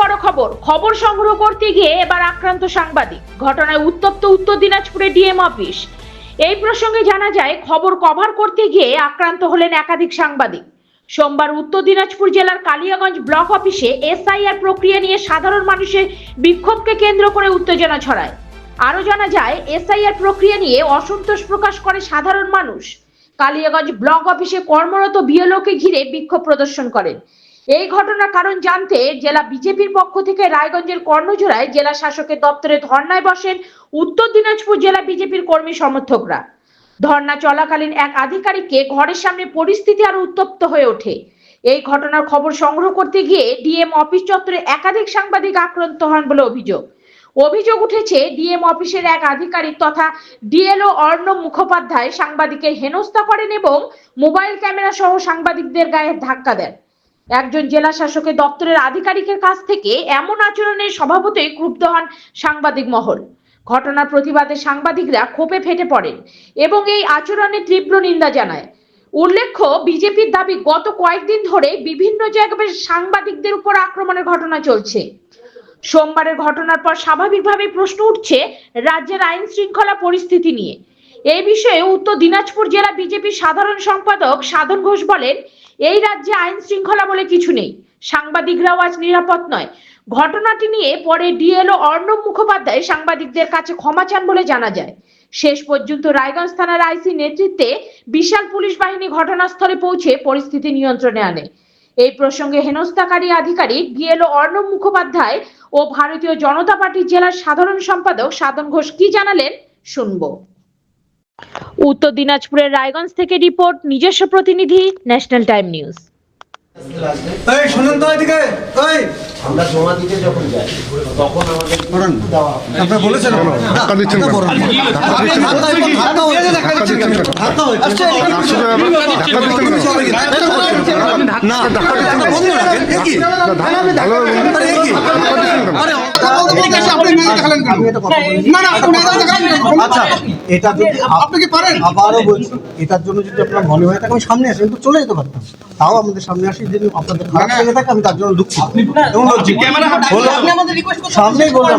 বড় খবর। খবর সংগ্রহ করতে গিয়ে এবার আক্রান্ত সাংবাদিক। ঘটনায় উত্তপ্ত উত্তর দিনাজপুরে ডিএম অফিস। এই প্রসঙ্গে জানা যায়, খবর কভার করতে গিয়ে আক্রান্ত হলেন একাধিক সাংবাদিক। সোমবার উত্তর দিনাজপুর জেলার কালিয়াগঞ্জ ব্লক অফিসে এসআইআর প্রক্রিয়া নিয়ে সাধারণ মানুষের বিক্ষোভকে কেন্দ্র করে উত্তেজনা ছড়ায়। আরও জানা যায়, এসআইআর প্রক্রিয়া নিয়ে অসন্তোষ প্রকাশ করে সাধারণ মানুষ। কালিয়াগঞ্জ ব্লক অফিসে কর্মরত বিএলওকে ঘিরে বিক্ষোভ প্রদর্শন করেন। এই ঘটনার কারণ জানতে জেলা বিজেপির পক্ষ থেকে রায়গঞ্জের কর্ণজোড়ায় জেলা শাসকের দপ্তরে ধর্নায় বসেন উত্তর দিনাজপুর জেলা বিজেপির কর্মী সমর্থকরা। ধর্না চলাকালীন এক আধিকারিককে ঘরের সামনে পরিস্থিতি আরও উত্তপ্ত হয়ে ওঠে। এই ঘটনার খবর সংগ্রহ করতে গিয়ে ডিএম অফিস চত্বরে একাধিক সাংবাদিক আক্রান্ত হন বলে অভিযোগ। অভিযোগ উঠেছে, ডিএম অফিসের এক আধিকারিক তথা ডিএলও অর্ণব মুখোপাধ্যায় সাংবাদিকের হেনস্থা করেন এবং মোবাইল ক্যামেরা সহ সাংবাদিকদের গায়ে ধাক্কা দেন। একজন জেলা শাসকের দপ্তরের আধিকারিকের কাছ থেকে এমন আচরণের স্বভাবতই ক্রুব্ধ হন সাংবাদিক মহল। ঘটনার প্রতিবাদে সাংবাদিকরা ক্ষোভে ফেটে পড়েন এবং এই আচরণে তীব্র নিন্দা জানায়। উল্লেখ্য, বিজেপির দাবি গত কয়েকদিন ধরে বিভিন্ন জায়গায় সাংবাদিকদের উপর আক্রমণের ঘটনা চলছে। সোমবারের ঘটনার পর স্বাভাবিকভাবেই প্রশ্ন উঠছে রাজ্যের আইন শৃঙ্খলা পরিস্থিতি নিয়ে। এই বিষয়ে উত্তর দিনাজপুর জেলা বিজেপির সাধারণ সম্পাদক সাধন ঘোষ বলেন এই রাজ্যে আইন শৃঙ্খলা বলে কিছু নেই। সাংবাদিকরাও আজ নিরাপদ নয়। ঘটনাটি নিয়ে পরে ডিএলও অর্ণব মুখোপাধ্যায় সাংবাদিকদের কাছে ক্ষমা চান বলে জানা যায়। শেষ পর্যন্ত রায়গঞ্জ থানার আইসি নেতৃত্বে বিশাল পুলিশ বাহিনী ঘটনাস্থলে পৌঁছে পরিস্থিতি নিয়ন্ত্রণে আনে। এই প্রসঙ্গে হেনস্থাকারী আধিকারিক ডিএলও অর্ণব মুখোপাধ্যায় ও ভারতীয় জনতা পার্টির জেলার সাধারণ সম্পাদক সাধন ঘোষ কি জানালেন, শুনব। উত্তর দিনাজপুরের রায়গঞ্জ থেকে রিপোর্ট নিজস্ব প্রতিনিধি ন্যাশনাল টাইম নিউজ। এই শুনুন তো এদিকে এই আমরা জমা দিতে যখন যাই তখন আমাদের দেওয়া আপনি বলেছেন ধাক্কা দিচ্ছেন যে এটা কি? আচ্ছা, যদি আপনি পারেন? আবারও বলছি এটার জন্য যদি আপনার মনে হয় থাকে আমি সামনে আসি আমি তো চলে যেতে পারতাম। তাও আমাদের সামনে আসি যদি আপনাদের খারাপ লেগে থাকে আমি তার জন্য দুঃখিত এবং লজ্জিত। সামনেই বললাম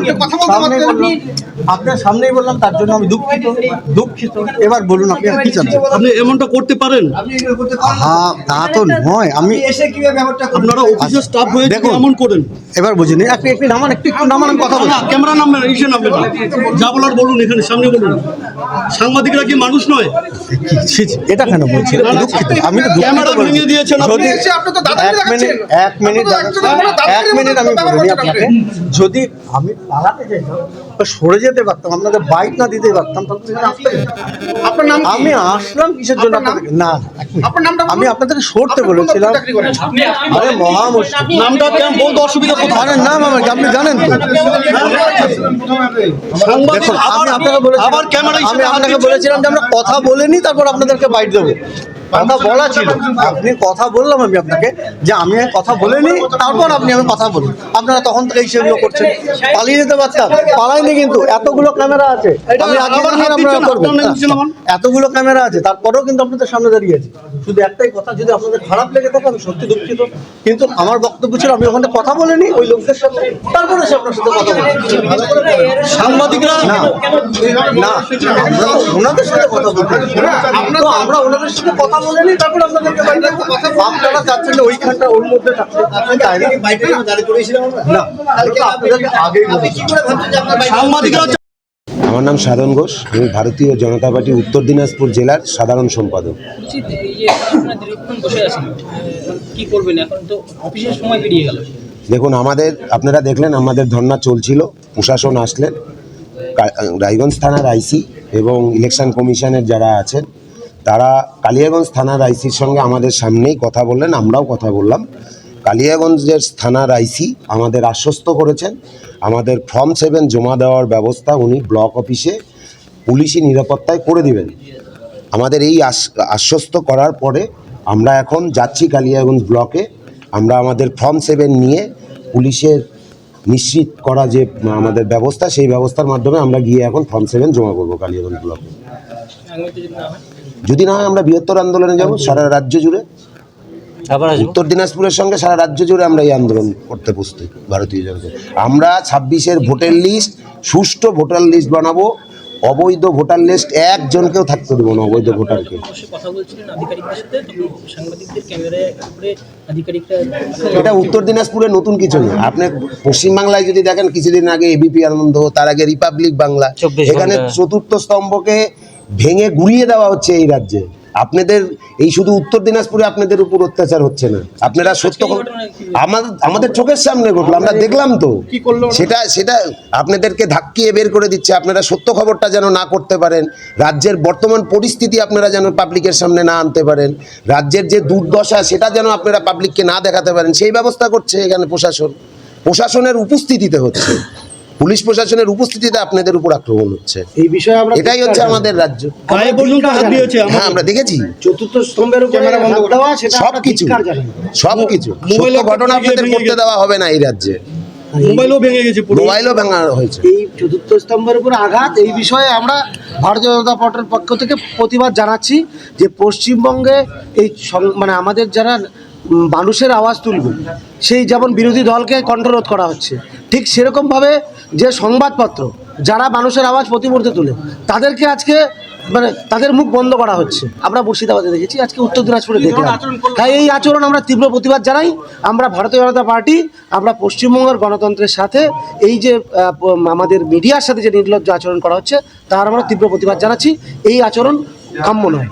সামনেই বললাম আপনার সামনেই বললাম তার জন্য আমি দুঃখিত দুঃখিত। এবার বলুন আপনি আর কি চাচ্ছেন আপনি এমনটা করতে পারেন। হ্যাঁ তা তো নয় আমি আপনারা অফিসের স্টাফ হয়ে যদি দেখুন। এমন করেন। এবার বুঝিনি একটু একটু নামান একটু একটু নামান আমি কথা ক্যামেরা নামবেন না ইসে নামবেন। না। যা বলার বলুন এখানে সামনে বলুন। সাংবাদিকরা কি মানুষ নয়? এটা কেন বলছি দুঃখিত আমি তো দুঃখিত ক্যামেরা। ভেঙে দিয়েছেন আপনি। এক মিনিট এক মিনিট এক মিনিট আমি বলিনি আপনাকে যদি আমি পালাতে যেতাম বা সরে যেতে পারতাম আপনাদের বাইক না দিতে পারতাম তাহলে হতো। আমি আসলাম কিসের জন্য আপনাদেরকে না না, আমি আপনাদেরকে সরতে বলেছিলাম। আরে মহা মুশকিল নামটা কেমন বলতে অসুবিধা কোথায়? আরে নাম আমার আপনি জানেন তো? দেখুন আমি আপনাকে বলেছিলাম আমি আপনাকে বলেছিলাম যে আমরা কথা বলেনি তারপর আপনাদেরকে বাইট দেবো। কথা বলা ছিল। আপনি কথা বললাম আমি আপনাকে যে আমি কথা বলিনি তারপর আপনি আমি কথা বলুন। আপনারা তখন থেকে সেগুলো করছেন। পালিয়ে যেতে পারতাম পালাইনি কিন্তু। এতগুলো ক্যামেরা আছে। এতগুলো ক্যামেরা আছে। তারপরেও কিন্তু আপনাদের সামনে দাঁড়িয়ে আছি। শুধু একটাই কথা যদি আপনাদের খারাপ লেগে থাকে আমি সত্যি দুঃখিত। কিন্তু আমার বক্তব্য ছিল আমি ওখানে কথা বলিনি ওই লোকদের সাথে। তারপরে সে আপনার সাথে কথা বলেছি। সাংবাদিকরা? না। না। আমরা ওনাদের সাথে কথা বলতে আমরা ওনাদের সাথে কথা বলেনি তারপর আপনাদেরকে বাইরে আপনারা চাচ্ছেন যে ওইখানটা ওর মধ্যে আমার? নাম সাধন ঘোষ আমি ভারতীয় জনতা পার্টি উত্তর দিনাজপুর জেলার সাধারণ সম্পাদক। উচিত এই যে আপনারা দীর্ঘক্ষণ বসে আছেন আহ, কি করবেন? এখন তো অফিসের সময় পেরিয়ে গেল। দেখুন আমাদের আপনারা দেখলেন আমাদের ধর্না চলছিল প্রশাসন আসলেন রায়গঞ্জ থানার আইসি এবং ইলেকশন কমিশনের যারা আছেন তারা কালিয়াগঞ্জ থানার আইসির সঙ্গে আমাদের সামনেই কথা বললেন, আমরাও কথা বললাম। কালিয়াগঞ্জের থানার আইসি আমাদের আশ্বস্ত করেছেন। আমাদের ফর্ম সেভেন জমা দেওয়ার ব্যবস্থা উনি ব্লক অফিসে পুলিশি নিরাপত্তায় করে দিবেন। আমাদের এই আশ- আশ্বস্ত করার পরে আমরা এখন যাচ্ছি কালিয়াগঞ্জ ব্লকে। আমরা আমাদের ফর্ম সেভেন নিয়ে পুলিশের নিশ্চিত করা যে আমাদের ব্যবস্থা, সেই ব্যবস্থার মাধ্যমে আমরা গিয়ে এখন ফর্ম সেভেন জমা করব কালিয়াগঞ্জ ব্লকে। যদি না হয় আমরা বৃহত্তর আন্দোলনে যাব সারা রাজ্য জুড়ে। উত্তর দিনাজপুরের সঙ্গে সারা রাজ্য জুড়ে আমরা এই আন্দোলন করতে প্রস্তুত ভারতীয় জনতা। আমরা ছাব্বিশের ভোটার লিস্ট সুষ্ঠু ভোটার লিস্ট বানাবো অবৈধ ভোটার লিস্ট একজনকেও থাকতে দেবো না অবৈধ ভোটারকে। এটা উত্তর দিনাজপুরে নতুন কিছু না। আপনি পশ্চিমবাংলায় যদি দেখেন কিছুদিন আগে এবিপি আনন্দ তার আগে রিপাবলিক বাংলা। এখানে চতুর্থ স্তম্ভকে ভেঙে গুড়িয়ে দেওয়া হচ্ছে এই রাজ্যে। আপনাদের এই শুধু উত্তর দিনাজপুরে আপনাদের উপর অত্যাচার হচ্ছে না। আপনারা সত্য আমাদের আমাদের চোখের সামনে ঘটলো আমরা দেখলাম তো। সেটা সেটা আপনাদেরকে ধাক্কিয়ে বের করে দিচ্ছে। আপনারা সত্য খবরটা যেন না করতে পারেন। রাজ্যের বর্তমান পরিস্থিতি আপনারা যেন পাবলিকের সামনে না আনতে পারেন। রাজ্যের যে দুর্দশা সেটা যেন আপনারা পাবলিককে না দেখাতে পারেন। সেই ব্যবস্থা করছে এখানে প্রশাসন। প্রশাসনের উপস্থিতিতে হচ্ছে। পুলিশ প্রশাসনের উপস্থিতিতে আপনাদের উপর আক্রমণ হচ্ছে। এই বিষয়ে আমরা এটাই হচ্ছে আমাদের রাজ্য। গায়ে পর্যন্ত হাত দিয়েছে আমার হ্যাঁ আমরা দেখেছি। চতুর্থ স্তম্ভের সব কিছু সব কিছু মোবাইল ঘটনা আপনাদের করতে দেওয়া হবে না এই রাজ্যে। মোবাইলও ভেঙে গেছে পুরো। মোবাইলও ভাঙা হয়েছে। এই চতুর্থ স্তম্ভের উপর আঘাত এই বিষয়ে আমরা ভারতীয় জনতা পার্টির পক্ষ থেকে প্রতিবাদ জানাচ্ছি যে পশ্চিমবঙ্গে এই মানে আমাদের যারা মানুষের আওয়াজ তুলবে। সেই যেমন বিরোধী দলকে কণ্ঠরোধ করা হচ্ছে ঠিক সেরকমভাবে যে সংবাদপত্র যারা মানুষের আওয়াজ প্রতিমূর্তে তুলে তাদেরকে আজকে মানে তাদের মুখ বন্ধ করা হচ্ছে। আমরা মুর্শিদাবাদে দেখেছি আজকে উত্তর দিনাজপুরে দেখলাম। হ্যাঁ এই আচরণ আমরা তীব্র প্রতিবাদ জানাই। আমরা ভারতীয় জনতা পার্টি আমরা পশ্চিমবঙ্গের গণতন্ত্রের সাথে এই যে আমাদের মিডিয়ার সাথে যে নির্লজ্জ আচরণ করা হচ্ছে তার আমরা তীব্র প্রতিবাদ জানাচ্ছি। এই আচরণ কাম্য নয়।